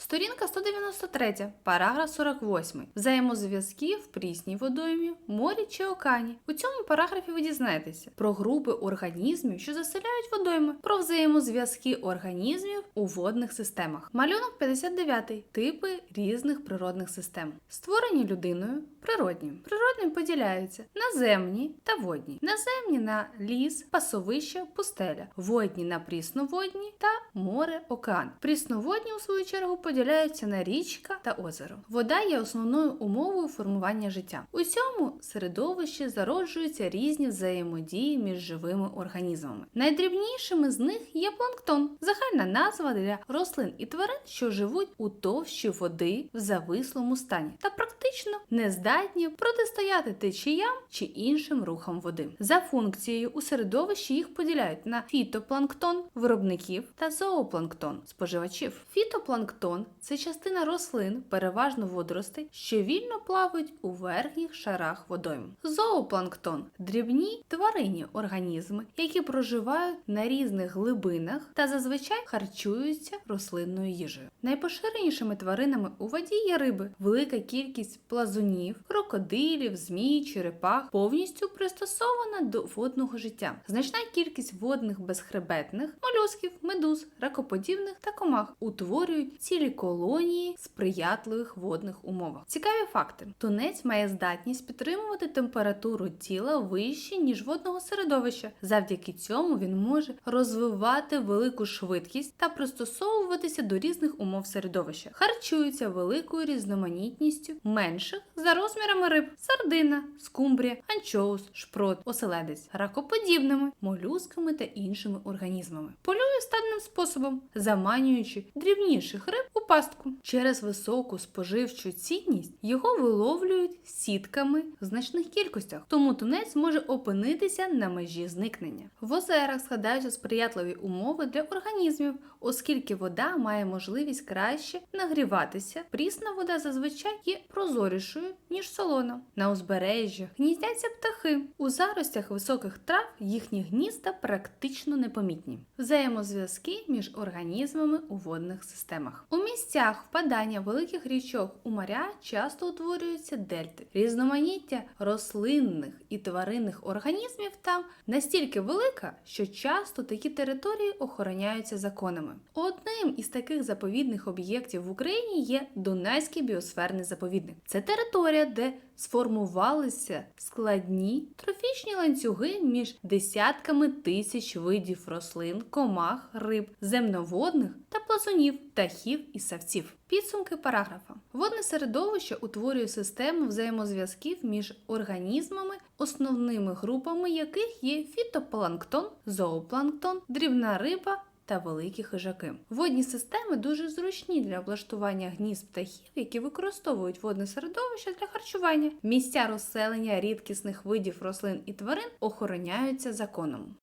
Сторінка 193, параграф 48. Взаємозв'язки в прісній водоймі, морі чи океані. У цьому параграфі ви дізнаєтеся про групи організмів, що заселяють водойми, про взаємозв'язки організмів у водних системах. Малюнок 59. Типи різних природних систем. Створені людиною природні. Природні поділяються наземні та водні. Наземні на ліс, пасовище, пустеля, водні на прісноводні та море, океан. Прісноводні, у свою чергу, поділяються на річка та озеро. Вода є основною умовою формування життя. У цьому середовищі зароджуються різні взаємодії між живими організмами. Найдрібнішими з них є планктон, загальна назва для рослин і тварин, що живуть у товщі води в завислому стані та практично не здатні протистояти течіям чи іншим рухам води. За функцією у середовищі їх поділяють на фітопланктон виробників та зоопланктон споживачів. Фітопланктон це частина рослин, переважно водоростей, що вільно плавають у верхніх шарах водойм. Зоопланктон дрібні тваринні організми, які проживають на різних глибинах та зазвичай харчуються рослинною їжею. Найпоширенішими тваринами у воді є риби, велика кількість плазунів, крокодилів, змій, черепах повністю пристосована до водного життя. Значна кількість водних безхребетних, молюсків, медуз, ракоподібних та комах утворюють цілі колонії в сприятливих водних умовах. Цікаві факти: тунець має здатність підтримувати температуру тіла вище ніж водного середовища. Завдяки цьому він може розвивати велику швидкість та пристосовуватися до різних умов середовища. Харчується великою різноманітністю менших за розмірами риб: сардина, скумбрія, анчоус, шпрот, оселедець, ракоподібними, молюсками та іншими організмами. Полює стадним способом, заманюючи дрібніших риб пастку. Через високу споживчу цінність його виловлюють сітками в значних кількостях, тому тунець може опинитися на межі зникнення. В озерах складаються сприятливі умови для організмів, оскільки вода має можливість краще нагріватися. Прісна вода зазвичай є прозорішою, ніж солона. На узбережжях гніздяться птахи. У заростях високих трав їхні гнізда практично непомітні. Взаємозв'язки між організмами у водних системах. У місцях впадання великих річок у моря часто утворюються дельти. Різноманіття рослинних і тваринних організмів там настільки велика, що часто такі території охороняються законами. Одним із таких заповідних об'єктів в Україні є Дунайський біосферний заповідник. Це територія, де сформувалися складні трофічні ланцюги між десятками тисяч видів рослин, комах, риб, земноводних та плазунів, птахів і савців. Підсумки параграфа. Водне середовище утворює систему взаємозв'язків між організмами, основними групами яких є фітопланктон, зоопланктон, дрібна риба та великі хижаки. Водні системи дуже зручні для облаштування гнізд птахів, які використовують водне середовище для харчування. Місця розселення рідкісних видів рослин і тварин охороняються законом.